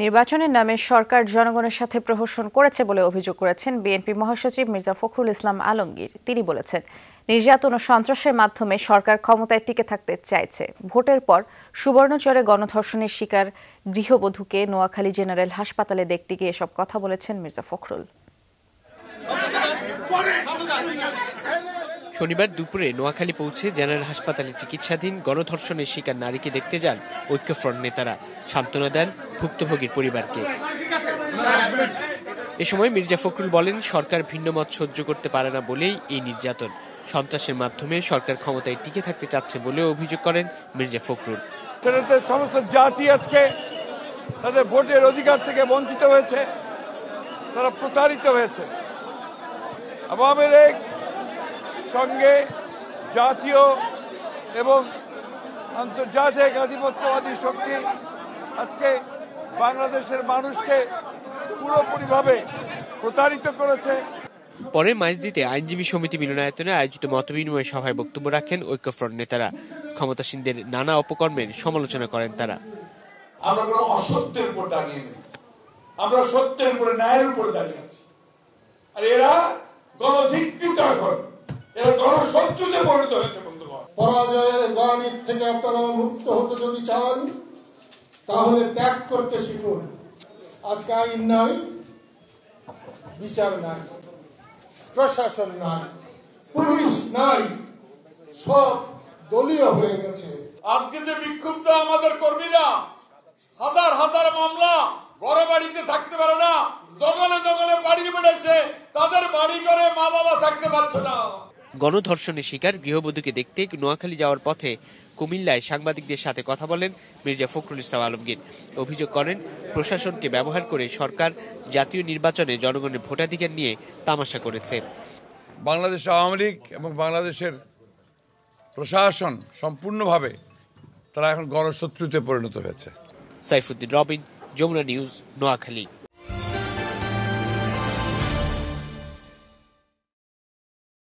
নির্বাচনের নামে সরকার জনগণের সাথে প্রহসন করেছে বলে অভিযোগ করেছেন বিএনপি মহাসচিব মির্জা ফখরুল ইসলাম আলমগীর। তিনি বলেছেন, নির্যাতন ও সন্ত্রাসের মাধ্যমে সরকার ক্ষমতায় টিকে থাকতে চাইছে। ভোটের পর সুবর্ণচরে গণধর্ষণের শিকার গৃহবধূকে নোয়াখালী জেনারেল হাসপাতালে দেখতে গিয়ে এসব কথা বলেছেন মির্জা ফখরুল। শনিবার দুপুরে নোয়াখালী পৌঁছে জেনারেল হাসপাতালে চিকিৎসাধীন গণধর্ষণের শিকার নারীকে দেখতে যান ঐক্যফ্রন্ট নেতারা। সান্ত্বনা দেন ভুক্তভোগীর পরিবারকে। এ সময় মির্জা ফখরুল বলেন, সরকার ভিন্ন মত সহ্য করতে পারে না বলেই এই নির্যাতন। সন্ত্রাসের মাধ্যমে সরকার ক্ষমতায় টিকে থাকতে চাচ্ছে বলেও অভিযোগ করেন মির্জা ফখরুল। সমস্ত জাতি আজকে তাদের ভোটের অধিকার থেকে বঞ্চিত হয়েছে, তারা প্রতারিত হয়েছে। আওয়ামী লীগ সঙ্গে জাতীয় এবং আন্তর্জাতিক আধিপত্যবাদী শক্তি আজকে বাংলাদেশের মানুষকে পুরোপুরিভাবে প্রতারিত করেছে। পরে মাইজদিতে আইনজীবী সমিতি মিলনায়তনে আয়োজিত মতবিনিময় সভায় বক্তব্য রাখেন ঐক্যফ্রন্ট নেতারা। ক্ষমতাসীনদের নানা অপকর্মের সমালোচনা করেন তারা। আমরা কোনো অসত্যের উপর দাঁড়িয়ে নেই। আমরা সত্যের উপরে ন্যায়ের উপর দাঁড়িয়ে আছি। আর এরা গণধিকৃত এখন। এরা গণশত্রুতে পরিণত হয়েছে বন্ধুগণ। পরাজয়ের গ্লানির থেকে আপনারা মুক্ত হতে যদি চান তাহলে ত্যাগ করতে শিখুন। আজকে আইন নাই বিচার নাই প্রশাসন নাই পুলিশ নাই সব দলীয় হয়ে গেছে। আজকে যে বিক্ষুব্ধ আমাদের কর্মীরা হাজার হাজার মামলা বড় বাড়িতে থাকতে পারে না জঙ্গলে জঙ্গলে বাড়ি বেড়েছে তাদের বাড়ি করে মা বাবা থাকতে পারছে না। গণধর্ষণের শিকার গৃহবধূকে দেখতে নোয়াখালী যাওয়ার পথে কুমিল্লায় সাংবাদিকদের সাথে কথা বলেন মির্জা ফখরুল ইসলাম আলমগীর। অভিযোগ করেন প্রশাসনকে ব্যবহার করে সরকার জাতীয় নির্বাচনে জনগণের ভোটাধিকার নিয়ে তামাশা করেছে। বাংলাদেশ আওয়ামী লীগ এবং বাংলাদেশের প্রশাসন সম্পূর্ণভাবে তারা এখন গণশত্রুতে পরিণত হয়েছে। সাইফুদ্দিন রবিন যমুনা নিউজ নোয়াখালী।